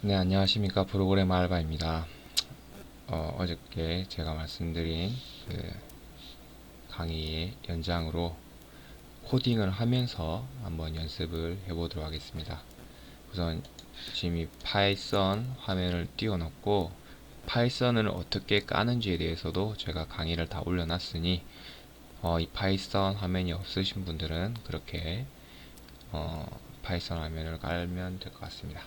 네, 안녕하십니까. 프로그램 알바입니다. 어, 어저께 제가 말씀드린 그 강의의 연장으로 코딩을 하면서 한번 연습을 해보도록 하겠습니다. 우선 지금 이 파이썬 화면을 띄워놓고 파이썬을 어떻게 까는지에 대해서도 제가 강의를 다 올려놨으니 어, 이 파이썬 화면이 없으신 분들은 그렇게 어, 파이썬 화면을 깔면 될 것 같습니다.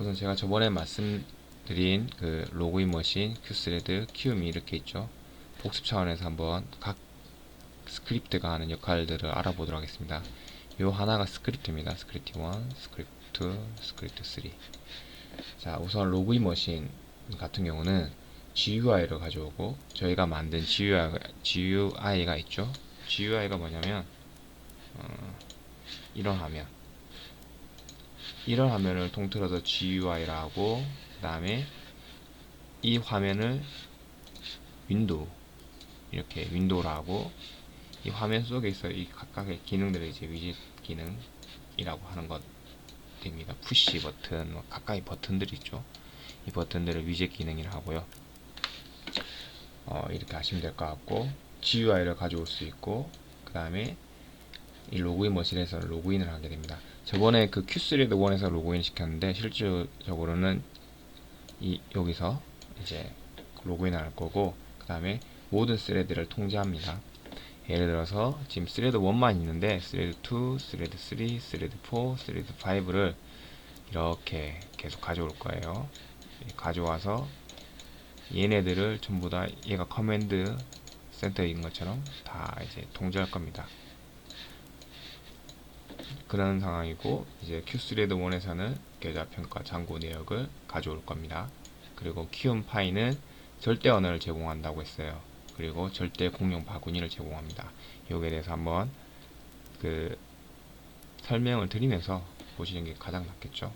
우선 제가 저번에 말씀드린 그 로그인 머신, 큐스레드, 키움이 이렇게 있죠. 복습 차원에서 한번 각 스크립트가 하는 역할들을 알아보도록 하겠습니다. 요 하나가 스크립트입니다. 스크립트 1, 스크립트 2, 스크립트 3. 자, 우선 로그인 머신 같은 경우는 GUI를 가져오고 저희가 만든 GUI가, GUI가 있죠. GUI가 뭐냐면 어, 이런 화면 이런 화면을 통틀어서 GUI라고 그 다음에 이 화면을 윈도우 이렇게 윈도우라고 이 화면 속에 있어 이 각각의 기능들을 이제 위젯 기능이라고 하는 것입니다. 푸시 버튼, 뭐 각각의 버튼들이 있죠. 이 버튼들을 위젯 기능이라 하고요. 어, 이렇게 하시면 될 것 같고 GUI를 가져올 수 있고 그 다음에 이 로그인 머신에서 로그인을 하게 됩니다. 저번에 그 Q3레드 1에서 로그인 시켰는데 실질적으로는 이 여기서 이제 로그인을 할 거고 그 다음에 모든 스레드를 통제합니다. 예를 들어서 지금 스레드 1만 있는데 스레드 2, 스레드 3, 스레드 4, 스레드 5를 이렇게 계속 가져올 거예요. 가져와서 얘네들을 전부 다 얘가 커맨드 센터인 것처럼 다 이제 통제할 겁니다. 그런 상황이고 이제 Q3레드 1에서는 계좌 평가 참고 내역을 가져올 겁니다. 그리고 키움 파이는 절대 언어를 제공한다고 했어요. 그리고 절대 공용 바구니를 제공합니다. 여기에 대해서 한번 그 설명을 드리면서 보시는 게 가장 낫겠죠.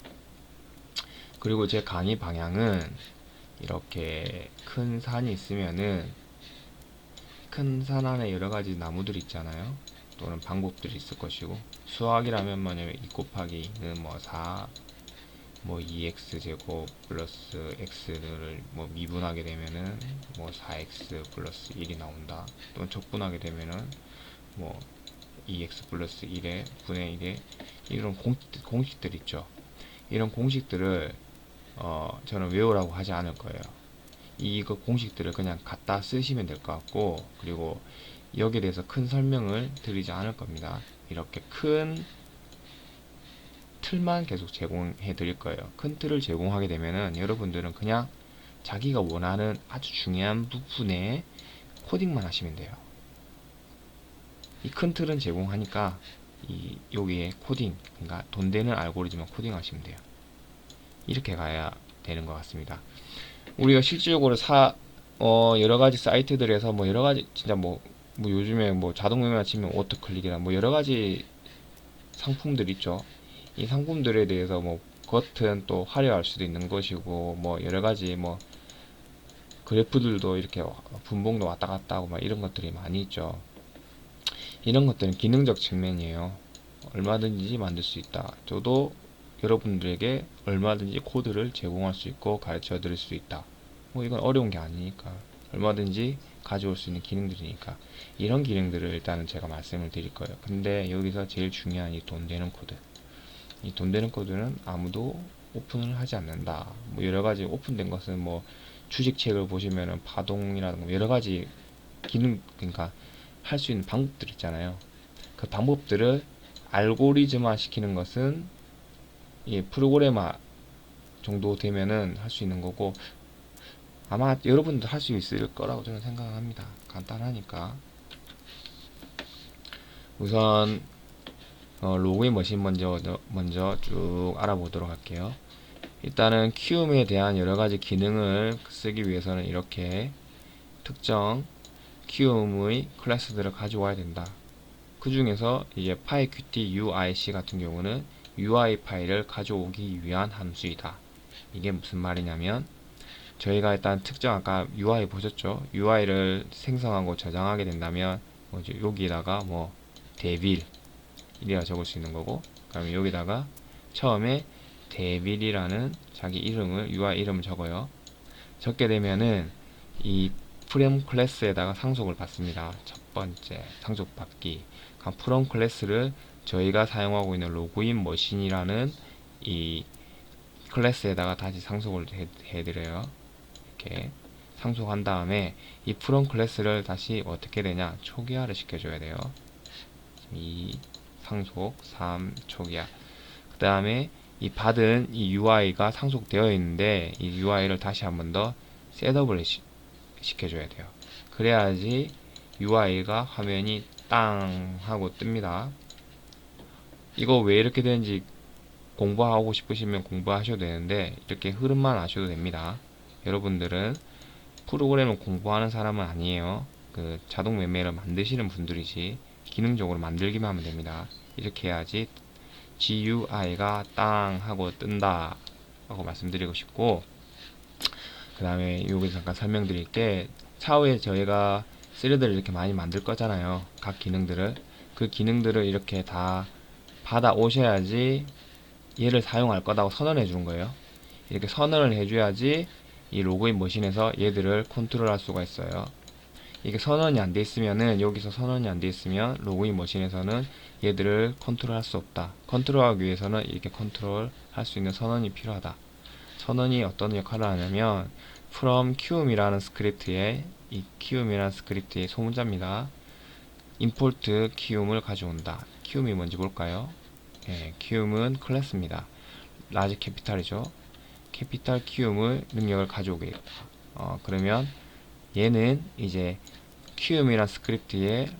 그리고 제 강의 방향은 이렇게 큰 산이 있으면은 큰 산 안에 여러 가지 나무들 있잖아요. 또는 방법들이 있을 것이고 수학이라면 뭐냐면 2 곱하기 2는 뭐 4, 뭐 2x 제곱 플러스 x를 뭐 미분하게 되면은 뭐 4x 플러스 1이 나온다. 또는 적분하게 되면은 뭐 2x 플러스 1의 분의 1의 이런 공, 공식들 있죠. 이런 공식들을 어, 저는 외우라고 하지 않을 거예요. 이거 공식들을 그냥 갖다 쓰시면 될 것 같고 그리고 여기에 대해서 큰 설명을 드리지 않을 겁니다. 이렇게 큰 틀만 계속 제공해 드릴 거예요. 큰 틀을 제공하게 되면은 여러분들은 그냥 자기가 원하는 아주 중요한 부분에 코딩만 하시면 돼요. 이 큰 틀은 제공하니까 이 여기에 코딩, 그러니까 돈 되는 알고리즘만 코딩하시면 돼요. 이렇게 가야 되는 것 같습니다. 우리가 실질적으로 사, 어, 여러 가지 사이트들에서 뭐 여러 가지 진짜 뭐, 뭐 요즘에 뭐 자동 매매 치면 오토 클릭이나 뭐 여러 가지 상품들 있죠. 이 상품들에 대해서 뭐 겉은 또 화려할 수도 있는 것이고 뭐 여러 가지 뭐 그래프들도 이렇게 분봉도 왔다 갔다 하고 막 이런 것들이 많이 있죠. 이런 것들은 기능적 측면이에요. 얼마든지 만들 수 있다. 저도 여러분들에게 얼마든지 코드를 제공할 수 있고 가르쳐 드릴 수 있다. 뭐 이건 어려운 게 아니니까 얼마든지 가져올 수 있는 기능들이니까 이런 기능들을 일단은 제가 말씀을 드릴 거예요. 근데 여기서 제일 중요한 이 돈 되는 코드. 이 돈 되는 코드는 아무도 오픈을 하지 않는다. 뭐 여러 가지 오픈된 것은 뭐 주식책을 보시면은 파동이라든가 여러 가지 기능 그러니까 할 수 있는 방법들 있잖아요. 그 방법들을 알고리즘화 시키는 것은 이 프로그래머 정도 되면은 할 수 있는 거고 아마 여러분도 할 수 있을 거라고 저는 생각합니다. 간단하니까 우선 어, 로그인 머신 먼저 먼저 쭉 알아보도록 할게요. 일단은 키움에 대한 여러 가지 기능을 쓰기 위해서는 이렇게 특정 키움의 클래스들을 가져와야 된다. 그 중에서 이제 PyQt UIC 같은 경우는 UI 파일을 가져오기 위한 함수이다. 이게 무슨 말이냐면 저희가 일단 특정 아까 UI 보셨죠? UI를 생성하고 저장하게 된다면 뭐 여기다가 뭐 데빌 이래야 적을 수 있는 거고 그다음에 여기다가 처음에 데빌이라는 자기 이름을 UI 이름을 적어요. 적게 되면은 이 프롬 클래스에다가 상속을 받습니다. 첫 번째 상속 받기. 그럼 프롬 클래스를 저희가 사용하고 있는 로그인 머신이라는 이 클래스에다가 다시 상속을 해, 해드려요. 이렇게 상속한 다음에 이 프롬 클래스를 다시 어떻게 되냐 초기화를 시켜줘야 돼요. 이 상속 3 초기화. 그 다음에 이 받은 이 UI가 상속되어 있는데 이 UI를 다시 한 번 더 셋업을 시, 시켜줘야 돼요. 그래야지 UI가 화면이 땅 하고 뜹니다. 이거 왜 이렇게 되는지 공부하고 싶으시면 공부하셔도 되는데 이렇게 흐름만 아셔도 됩니다. 여러분들은 프로그램을 공부하는 사람은 아니에요. 그 자동 매매를 만드시는 분들이지 기능적으로 만들기만 하면 됩니다. 이렇게 해야지 GUI가 땅 하고 뜬다 라고 말씀드리고 싶고 그 다음에 여기서 잠깐 설명드릴 게 차후에 저희가 스레드를 이렇게 많이 만들 거잖아요 각 기능들을 그 기능들을 이렇게 다 받아 오셔야지 얘를 사용할 거다고 선언해 주는 거예요 이렇게 선언을 해줘야지 이 로그인 머신에서 얘들을 컨트롤 할 수가 있어요 이게 선언이 안 돼 있으면은 여기서 선언이 안 돼 있으면 로그인 머신에서는 얘들을 컨트롤 할 수 없다. 컨트롤하기 위해서는 이렇게 컨트롤 할 수 있는 선언이 필요하다. 선언이 어떤 역할을 하냐면 from qum이라는 스크립트에 이 qum이라는 스크립트의 소문자입니다. import qum을 가져온다. qum이 뭔지 볼까요? 예, qum은 클래스입니다. 라지 캐피탈이죠. 캐피탈 qum을 능력을 가져오겠다. 어, 그러면 얘는 이제 qum이라는 스크립트에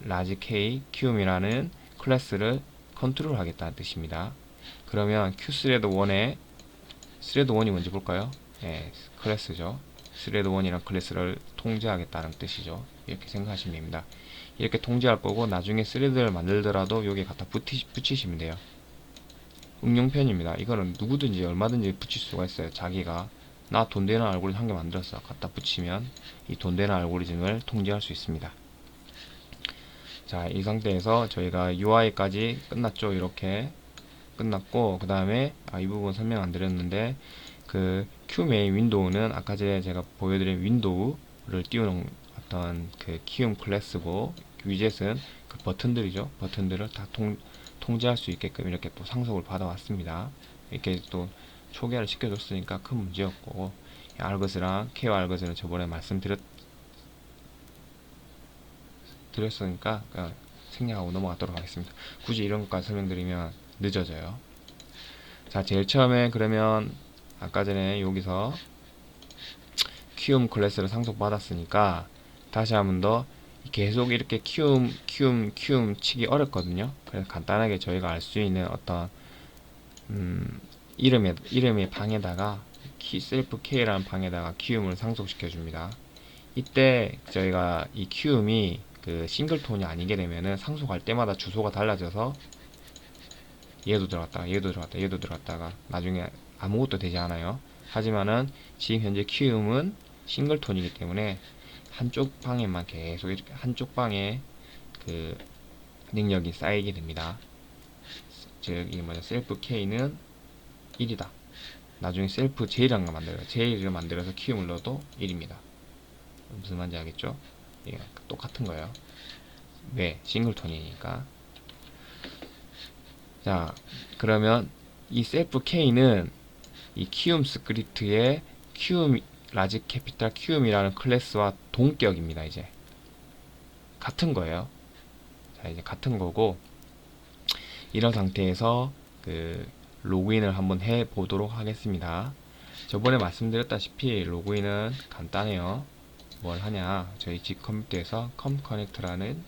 라지 k qum이라는 클래스를 컨트롤 하겠다는 뜻입니다. 그러면 qthread1에 thread1이 뭔지 볼까요? 예, 클래스죠. thread1이라는 클래스를 통제하겠다는 뜻이죠. 이렇게 생각하시면 됩니다. 이렇게 통제할 거고 나중에 thread를 만들더라도 여기 갖다 붙이, 붙이시면 돼요. 응용편입니다. 이거는 누구든지 얼마든지 붙일 수가 있어요. 자기가 나 돈 되는 알고리즘 한 개 만들었어. 갖다 붙이면 이 돈 되는 알고리즘을 통제할 수 있습니다. 자, 이 상태에서 저희가 UI까지 끝났죠. 이렇게 끝났고 그 다음에 아, 이 부분 설명 안 드렸는데 그 Q메인 윈도우는 아까 전에 제가 보여드린 윈도우를 띄우는 어떤 그 키움 클래스고 위젯은 그 버튼들이죠. 버튼들을 다 통, 통제할 수 있게끔 이렇게 또 상속을 받아왔습니다. 이렇게 또 초기화를 시켜줬으니까 큰 문제였고 알것이랑 케어 알것은 저번에 말씀드렸 드렸으니까 그냥 생략하고 넘어가도록 하겠습니다. 굳이 이런 것까지 설명드리면 늦어져요. 자, 제일 처음에 그러면 아까 전에 여기서 키움 클래스를 상속받았으니까 다시 한 번 더 계속 이렇게 키움, 키움, 키움 치기 어렵거든요. 그래서 간단하게 저희가 알 수 있는 어떤 음, 이름의 이름의 방에다가 키, 셀프 K라는 방에다가 키움을 상속시켜 줍니다. 이때 저희가 이 키움이 그 싱글톤이 아니게 되면은 상속할 때마다 주소가 달라져서 얘도 들어갔다가 얘도 들어갔다 얘도 들어갔다가 나중에 아무것도 되지 않아요 하지만은 지금 현재 키움은 싱글톤이기 때문에 한쪽 방에만 계속 이렇게 한쪽 방에 그 능력이 쌓이게 됩니다 즉이 뭐냐 셀프 K는 1이다 나중에 셀프 걸 만들어요 J를 만들어서 키움을 넣어도 1입니다 무슨 말인지 알겠죠? 예, 똑같은 거예요. 왜? 싱글톤이니까. 자, 그러면 이 셀프 K는 이 키움 스크립트의 키움 라지 캐피탈 키움이라는 클래스와 동격입니다. 이제 같은 거예요. 자, 이제 같은 거고 이런 상태에서 그 로그인을 한번 해 보도록 하겠습니다. 저번에 말씀드렸다시피 로그인은 간단해요. 뭘 하냐 저희 집 컴퓨터에서 컴 커넥트라는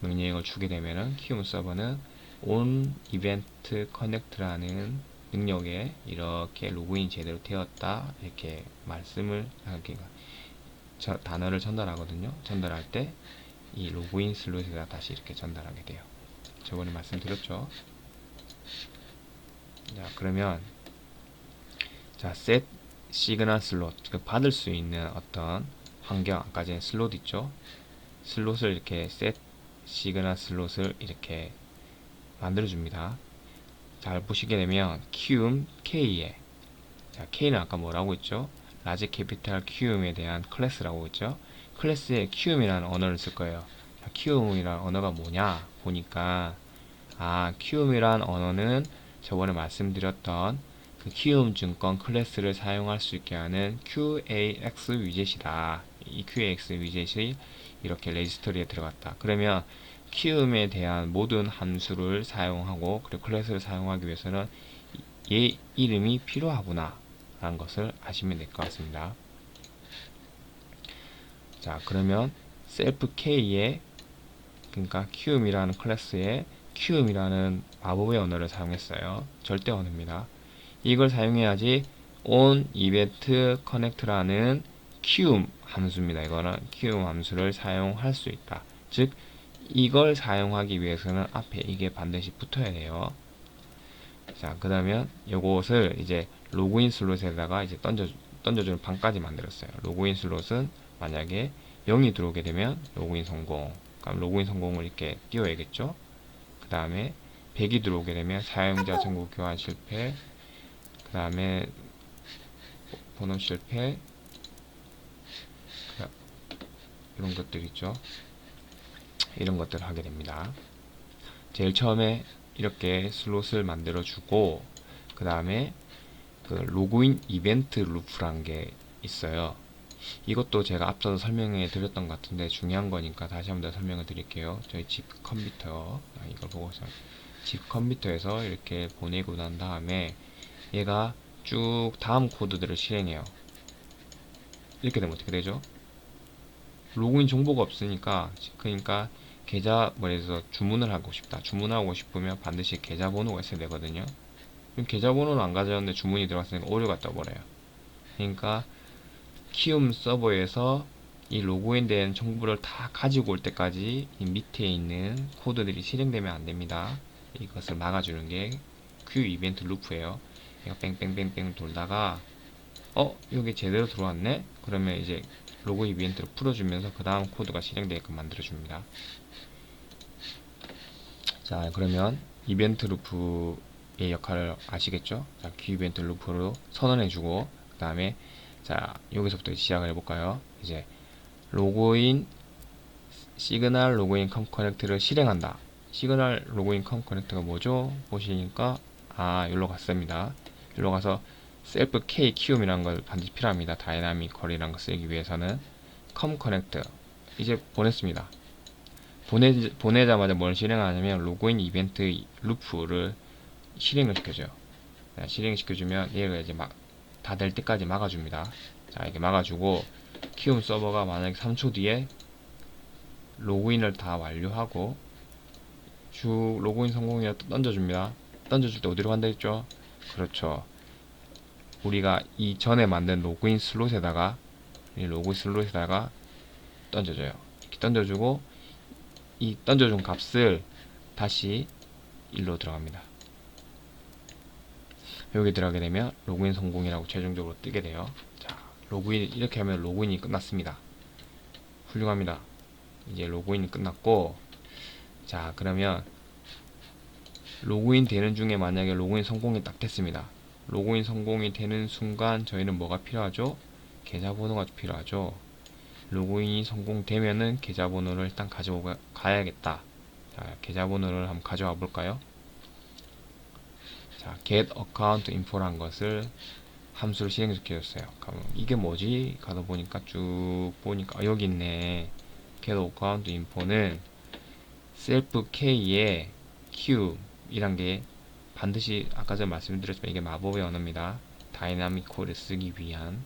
명령을 주게 되면은 키움 서버는 on event connect라는 능력에 이렇게 로그인 제대로 되었다 이렇게 말씀을 하기가 저 단어를 전달하거든요. 전달할 때 이 로그인 슬롯에다 다시 이렇게 전달하게 돼요. 저번에 말씀드렸죠? 자 그러면 자 set 시그널 슬롯 그 받을 수 있는 어떤 환경 아까 전에 슬롯 있죠? 슬롯을 이렇게 셋 시그널 슬롯을 이렇게 만들어 줍니다 잘 보시게 되면 키움 K에 자 K는 아까 뭐라고 했죠? 라지 캐피탈 키움에 대한 클래스라고 했죠? 클래스에 키움이라는 언어를 쓸 거예요. 자, 키움이라는 언어가 뭐냐 보니까 아 키움이란 언어는 저번에 말씀드렸던 그 키움 증권 클래스를 사용할 수 있게 하는 QAX 위젯이다. 이 QAX 위젯이 이렇게 레지스터리에 들어갔다. 그러면 키움에 대한 모든 함수를 사용하고 그리고 클래스를 사용하기 위해서는 얘 이름이 필요하구나 라는 것을 아시면 될 것 같습니다. 자 그러면 K에 그러니까 키움이라는 클래스에 키움이라는 마법의 언어를 사용했어요. 절대 언어입니다. 이걸 사용해야지 on event connect라는 키움 함수입니다. 이거는 키움 함수를 사용할 수 있다. 즉 이걸 사용하기 위해서는 앞에 이게 반드시 붙어야 돼요. 자, 그러면 요것을 이제 로그인 슬롯에다가 이제 던져 던져주는 방까지 만들었어요. 로그인 슬롯은 만약에 0이 들어오게 되면 로그인 성공. 그럼 로그인 성공을 이렇게 띄워야겠죠. 그 다음에 100이 들어오게 되면 사용자 정보 교환 실패. 그 다음에 번호 실패. 그- 이런 것들 있죠. 이런 것들을 하게 됩니다. 제일 처음에 이렇게 슬롯을 만들어 주고 그 다음에 그 로그인 이벤트 루프란 게 있어요. 이것도 제가 앞서서 설명해 드렸던 것 같은데 중요한 거니까 다시 한번 더 설명을 드릴게요. 저희 집 컴퓨터 아, 이걸 보고서 집 컴퓨터에서 이렇게 보내고 난 다음에 얘가 쭉 다음 코드들을 실행해요. 이렇게 되면 어떻게 되죠? 로그인 정보가 없으니까 그러니까 계좌 뭐래서 주문을 하고 싶다. 주문하고 싶으면 반드시 계좌번호가 있어야 되거든요. 그럼 계좌번호는 안 가져왔는데 주문이 들어왔으니까 오류가 떠버려요. 그러니까 키움 서버에서 이 로그인된 정보를 다 가지고 올 때까지 이 밑에 있는 코드들이 실행되면 안 됩니다. 이것을 막아주는 게 q 이벤트 루프예요. 뺑뺑뺑뺑 돌다가 어 여기 제대로 들어왔네? 그러면 이제 로그 이벤트를 풀어주면서 그 다음 코드가 실행되게끔 만들어줍니다. 자 그러면 이벤트 루프의 역할을 아시겠죠? 자, q 이벤트 루프로 선언해주고 그 다음에 자 여기서부터 시작을 해볼까요? 이제 로그인 시그널 로그인 컴 커넥트를 실행한다. 시그널 로그인 컴 커넥트가 뭐죠? 보시니까 아 여기로 갔습니다. 여기로 가서 셀프 K 키움이라는 걸 반드시 필요합니다. 다이나믹 컬이라는 걸 쓰기 위해서는 컴 커넥트 이제 보냈습니다. 보내, 보내자마자 뭘 실행하냐면 로그인 이벤트 루프를 실행을 시켜줘요. 자, 실행 시켜주면 얘가 이제 막 다 될 때까지 막아줍니다. 자 이렇게 막아주고 키움 서버가 만약에 3초 뒤에 로그인을 다 완료하고 쭉 로그인 성공이라 던져줍니다. 던져줄 때 어디로 간다 했죠? 그렇죠. 우리가 이 전에 만든 로그인 슬롯에다가 이 로그인 슬롯에다가 던져줘요. 이렇게 던져주고 이 던져준 값을 다시 일로 들어갑니다. 여기 들어가게 되면 로그인 성공이라고 최종적으로 뜨게 돼요. 자, 로그인 이렇게 하면 로그인이 끝났습니다. 훌륭합니다. 이제 로그인이 끝났고 자, 그러면 로그인 되는 중에 만약에 로그인 성공이 딱 됐습니다. 로그인 성공이 되는 순간 저희는 뭐가 필요하죠? 계좌번호가 필요하죠. 로그인이 성공되면은 계좌번호를 일단 가져가 가야겠다. 자, 계좌번호를 한번 가져와 볼까요? 자, get account info란 것을 함수를 실행시켜줬어요. 그럼 이게 뭐지? 가다 보니까 쭉 보니까 아, 여기 있네. get account info는 self k의 q 이란 게 반드시 아까 전에 말씀드렸지만 이게 마법의 언어입니다. 다이나믹 코드를 쓰기 위한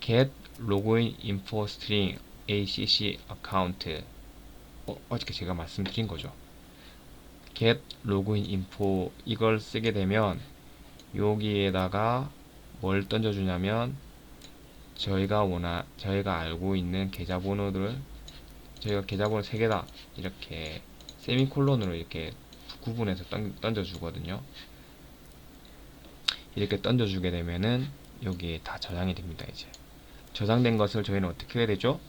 get login info string acc account 어, 어저께 제가 말씀드린 거죠. get login info 이걸 쓰게 되면 여기에다가 뭘 던져주냐면 저희가 원하 저희가 알고 있는 계좌번호를 저희가 계좌번호 3개다 이렇게 세미콜론으로 이렇게 구분해서 던, 던져주거든요. 이렇게 던져주게 되면은 여기에 다 저장이 됩니다. 이제 저장된 것을 저희는 어떻게 해야 되죠?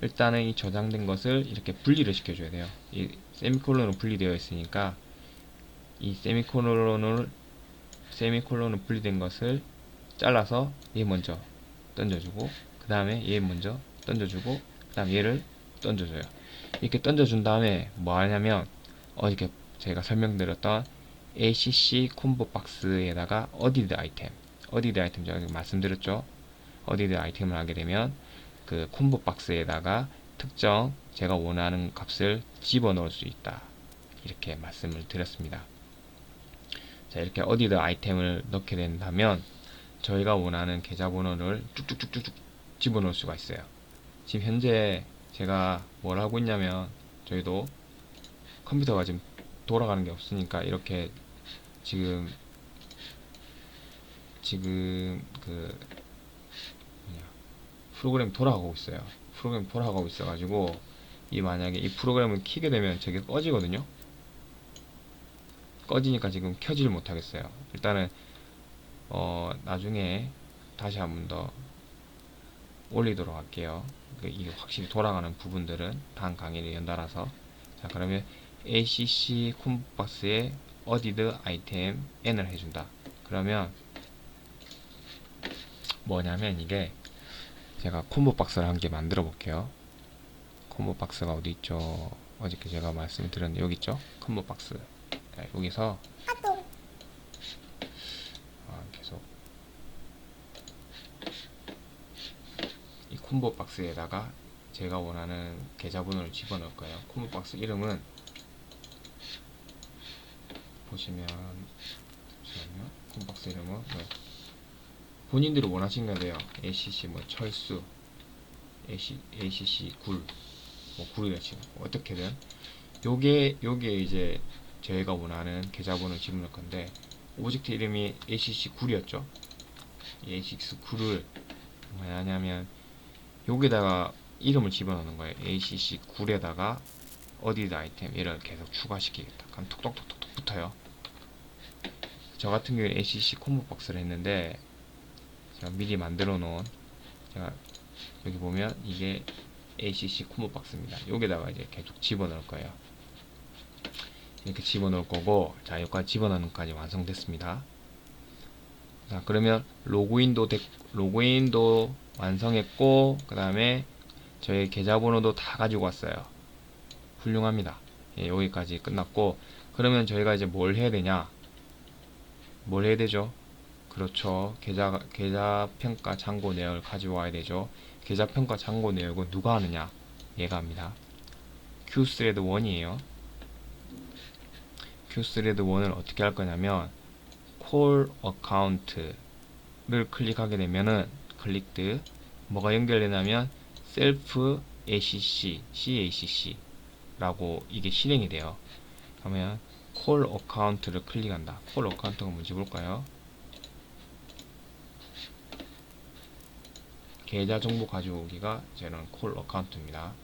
일단은 이 저장된 것을 이렇게 분리를 시켜줘야 돼요. 이 세미콜론으로 분리되어 있으니까 이 세미콜론을 세미콜론으로 분리된 것을 잘라서 얘 먼저 던져주고 그 다음에 얘 먼저 던져주고 그 다음 얘를 던져줘요. 이렇게 던져준 다음에 뭐 하냐면 어저께 제가 설명드렸던 ACC 콤보 박스에다가 어디드 아이템 어디드 아이템 제가 말씀드렸죠. 어디드 아이템을 하게 되면 그 콤보 박스에다가 특정 제가 원하는 값을 집어넣을 수 있다. 이렇게 말씀을 드렸습니다. 자, 이렇게 어디드 아이템을 넣게 된다면 저희가 원하는 계좌번호를 쭉쭉쭉쭉 집어넣을 수가 있어요. 지금 현재 제가 뭘 하고 있냐면 저희도 컴퓨터가 지금 돌아가는 게 없으니까 이렇게 지금 지금 그 뭐냐 프로그램 돌아가고 있어요. 프로그램 돌아가고 있어가지고 이 만약에 이 프로그램을 키게 되면 저게 꺼지거든요. 꺼지니까 지금 켜지를 못하겠어요. 일단은 어 나중에 다시 한 번 더 올리도록 할게요. 그 이게 확실히 돌아가는 부분들은 다음 강의를 연달아서 자 그러면 ACC 콤박스에 어디드 아이템 n을 해준다. 그러면 뭐냐면 이게 제가 콤보 박스를 한 개 만들어 볼게요. 콤보 박스가 어디 있죠? 어저께 제가 말씀을 드렸는데 여기 있죠? 콤보 박스. 네, 여기서 아, 계속 이 콤보 박스에다가 제가 원하는 계좌번호를 집어넣을 거예요. 콤보 박스 이름은 보시면 잠시만요. 콤보 박스 이름은 뭐 본인들이 원하시는 거 돼요. ACC 뭐 철수, AC, ACC 굴, 뭐 굴이라 치고 어떻게든 요게 요게 이제 저희가 원하는 계좌번호를 집어넣을 건데 오브젝트 이름이 ACC 굴이었죠. 이 ACC 굴을 뭐냐면 여기다가 이름을 집어넣는 거예요. ACC 굴에다가 어디드 아이템 얘를 계속 추가시키겠다. 그럼 톡톡톡톡 붙어요. 저 같은 경우에 ACC 콤보 박스를 했는데 제가 미리 만들어 놓은 제가 여기 보면 이게 ACC 콤보 박스입니다. 여기다가 이제 계속 집어넣을 거예요. 이렇게 집어넣을 거고 자 여기까지 집어넣는 것까지 완성됐습니다. 자 그러면 로그인도 됐, 로그인도 완성했고 그 다음에 저희 계좌번호도 다 가지고 왔어요. 훌륭합니다. 예, 여기까지 끝났고 그러면 저희가 이제 뭘 해야 되냐? 뭘 해야 되죠? 그렇죠. 계좌 계좌 평가 참고 내역을 가져와야 되죠. 계좌 평가 참고 내역은 누가 하느냐? 얘가 합니다. Qthread 1이에요. Qthread 1을 어떻게 할 거냐면 call account를 클릭하게 되면은 클릭드 뭐가 연결되냐면 self acc cacc 라고 이게 실행이 돼요. 그러면 call account를 클릭한다. call account가 뭔지 볼까요? 계좌 정보 가져오기가 저는 콜 어카운트입니다.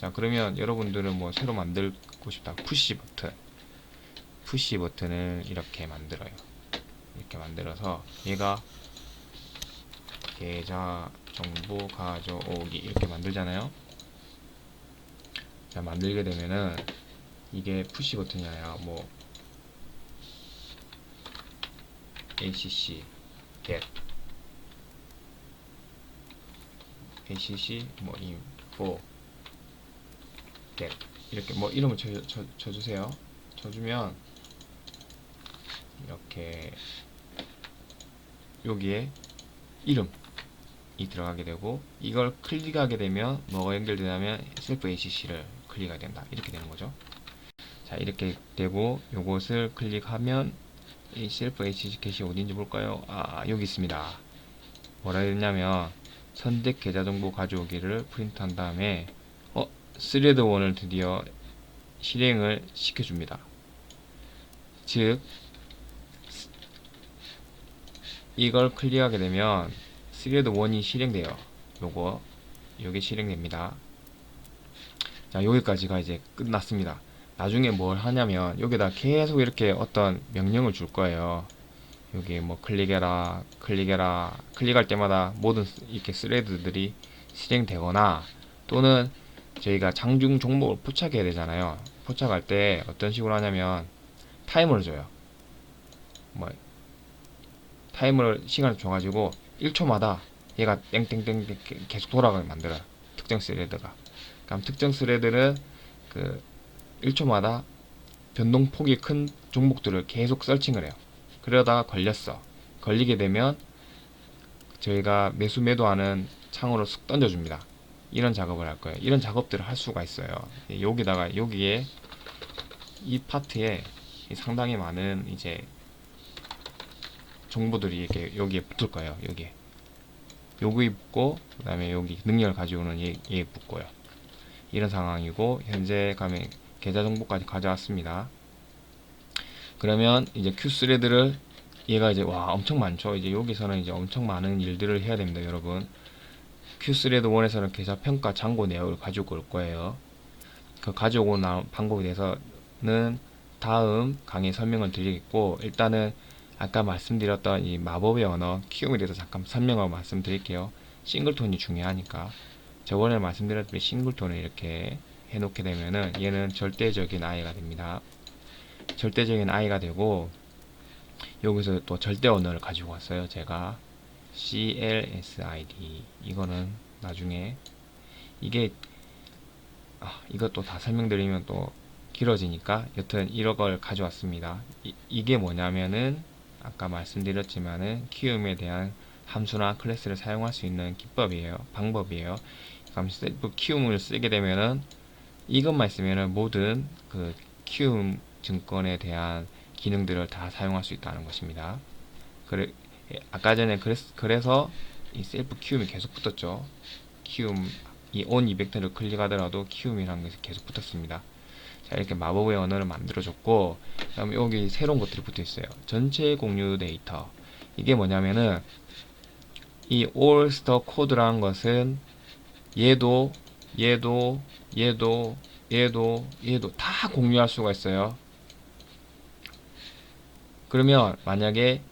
자 그러면 여러분들은 뭐 새로 만들고 싶다 푸시 버튼 푸시 버튼을 이렇게 만들어요. 이렇게 만들어서 얘가 계좌 정보 가져오기 이렇게 만들잖아요. 자 만들게 되면은 이게 푸시 버튼이 아니라 뭐 acc get acc 뭐 info get 이렇게 뭐 이름을 쳐, 쳐, 쳐주세요. 쳐주면 이렇게 여기에 이름이 들어가게 되고 이걸 클릭하게 되면 뭐가 연결되냐면 셀프 ACC를 클릭하게 된다 이렇게 되는 거죠. 자 이렇게 되고 요것을 클릭하면 이 셀프 ACC 겟이 어딘지 볼까요? 아 여기 있습니다. 뭐라 했냐면 선택 계좌 정보 가져오기를 프린트한 다음에 어 스레드 1을 드디어 실행을 시켜줍니다. 즉 이걸 클릭하게 되면 스레드 1이 실행돼요. 요거 요게 실행됩니다. 자 여기까지가 이제 끝났습니다. 나중에 뭘 하냐면 여기다 계속 이렇게 어떤 명령을 줄 거예요. 여기 뭐 클릭해라, 클릭해라, 클릭할 때마다 모든 이렇게 스레드들이 실행되거나 또는 저희가 장중 종목을 포착해야 되잖아요. 포착할 때 어떤 식으로 하냐면 타이머를 줘요. 뭐 타이머를 시간을 줘가지고 1초마다 얘가 땡땡땡 계속 돌아가게 만들어요. 특정 스레드가. 그럼 특정 스레드는 그 1초마다 변동폭이 큰 종목들을 계속 서칭을 해요. 그러다가 걸렸어. 걸리게 되면 저희가 매수 매도하는 창으로 쑥 던져줍니다. 이런 작업을 할 거예요. 이런 작업들을 할 수가 있어요. 여기다가 여기에 이 파트에 상당히 많은 이제 정보들이 이렇게 여기에 붙을 거예요. 여기에 여기 붙고 그 다음에 여기 능력을 가지고는 얘, 얘 붙고요. 이런 상황이고 현재 가면 계좌 정보까지 가져왔습니다. 그러면 이제 Q3레드를 얘가 이제 와 엄청 많죠. 이제 여기서는 이제 엄청 많은 일들을 해야 됩니다, 여러분. Q3레드 1에서는 계좌 평가 잔고 내역을 가지고 올 거예요. 그 가지고 온 방법에 대해서는 다음 강의 설명을 드리겠고 일단은 아까 말씀드렸던 이 마법의 언어 키움에 대해서 잠깐 설명하고 말씀드릴게요. 싱글톤이 중요하니까 저번에 말씀드렸듯이 싱글톤을 이렇게 해놓게 되면은 얘는 절대적인 아이가 됩니다. 절대적인 아이가 되고 여기서 또 절대 언어를 가지고 왔어요. 제가 CLSID 이거는 나중에 이게 아, 이것도 다 설명드리면 또 길어지니까 여튼 이걸 가져왔습니다. 이, 게 뭐냐면은 아까 말씀드렸지만은 키움에 대한 함수나 클래스를 사용할 수 있는 기법이에요. 방법이에요. 그럼 셀프 키움을 쓰게 되면은 이것만 있으면은 모든 그 키움 증권에 대한 기능들을 다 사용할 수 있다는 것입니다. 그래, 예, 아까 전에 그랬, 그래서 이 셀프 키움이 계속 붙었죠. 키움 이온 이펙트를 클릭하더라도 키움이라는 것이 계속 붙었습니다. 자 이렇게 마법의 언어를 만들어줬고 그다음에 여기 새로운 것들이 붙어 있어요. 전체 공유 데이터 이게 뭐냐면은 이 올스터 코드라는 것은 얘도 얘도 얘도 얘도 얘도 다 공유할 수가 있어요. 그러면 만약에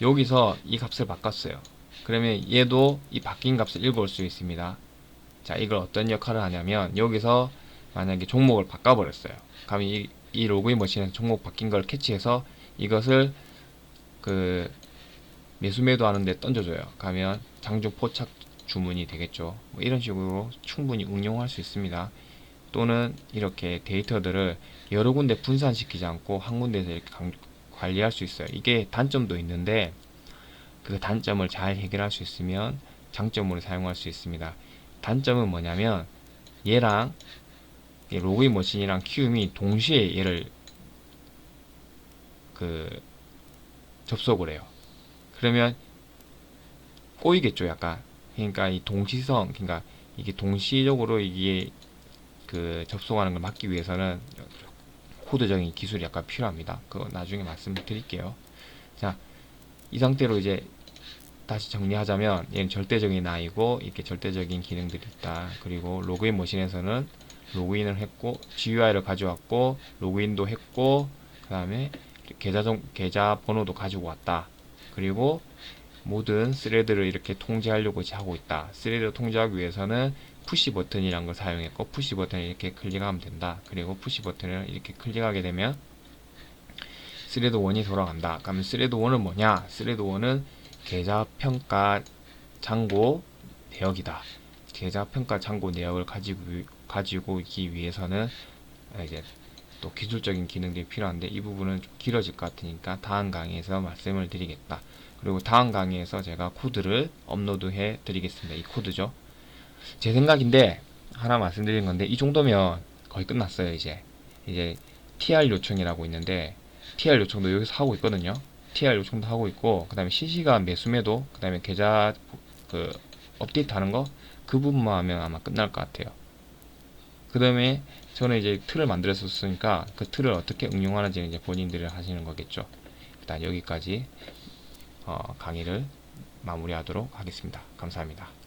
여기서 이 값을 바꿨어요. 그러면 얘도 이 바뀐 값을 읽어올 수 있습니다. 자, 이걸 어떤 역할을 하냐면 여기서 만약에 종목을 바꿔버렸어요. 그럼 이, 이 로그인 머신에서 종목 바뀐 걸 캐치해서 이것을 그 매수 매도 하는데 던져줘요. 가면 장중 포착 주문이 되겠죠. 뭐 이런 식으로 충분히 응용할 수 있습니다. 또는 이렇게 데이터들을 여러 군데 분산시키지 않고 한 군데에서 이렇게 관리할 수 있어요. 이게 단점도 있는데 그 단점을 잘 해결할 수 있으면 장점으로 사용할 수 있습니다. 단점은 뭐냐면 얘랑 로그인 머신이랑 키움이 동시에 얘를 그 접속을 해요. 그러면 꼬이겠죠, 약간. 그러니까 이 동시성, 그러니까 이게 동시적으로 이게 그 접속하는 걸 막기 위해서는 코드적인 기술이 약간 필요합니다. 그거 나중에 말씀드릴게요. 자, 이 상태로 이제 다시 정리하자면 얘는 절대적인 아이고 이렇게 절대적인 기능들이 있다. 그리고 로그인 머신에서는 로그인을 했고 GUI를 가져왔고 로그인도 했고 그 다음에 계좌 정, 계좌 번호도 가지고 왔다. 그리고 모든 스레드를 이렇게 통제하려고 하고 있다. 스레드 통제하기 위해서는 푸시 버튼이란 걸 사용했고 푸시 버튼을 이렇게 클릭하면 된다. 그리고 푸시 버튼을 이렇게 클릭하게 되면 스레드 1이 돌아간다. 그러면 스레드 1은 뭐냐? 스레드 1은 계좌 평가 잔고 내역이다. 계좌 평가 잔고 내역을 가지고 가지고 있기 위해서는 이제 또 기술적인 기능들이 필요한데 이 부분은 좀 길어질 것 같으니까 다음 강의에서 말씀을 드리겠다. 그리고 다음 강의에서 제가 코드를 업로드해 드리겠습니다. 이 코드죠. 제 생각인데 하나 말씀드린 건데 이 정도면 거의 끝났어요 이제 이제 TR 요청이라고 있는데 TR 요청도 여기서 하고 있거든요 TR 요청도 하고 있고 그 다음에 실시간 매수매도 그 다음에 계좌 그 업데이트 하는 거 그 부분만 하면 아마 끝날 것 같아요. 그 다음에 저는 이제 틀을 만들었었으니까 그 틀을 어떻게 응용하는지는 이제 본인들이 하시는 거겠죠. 일단 여기까지 어, 강의를 마무리하도록 하겠습니다. 감사합니다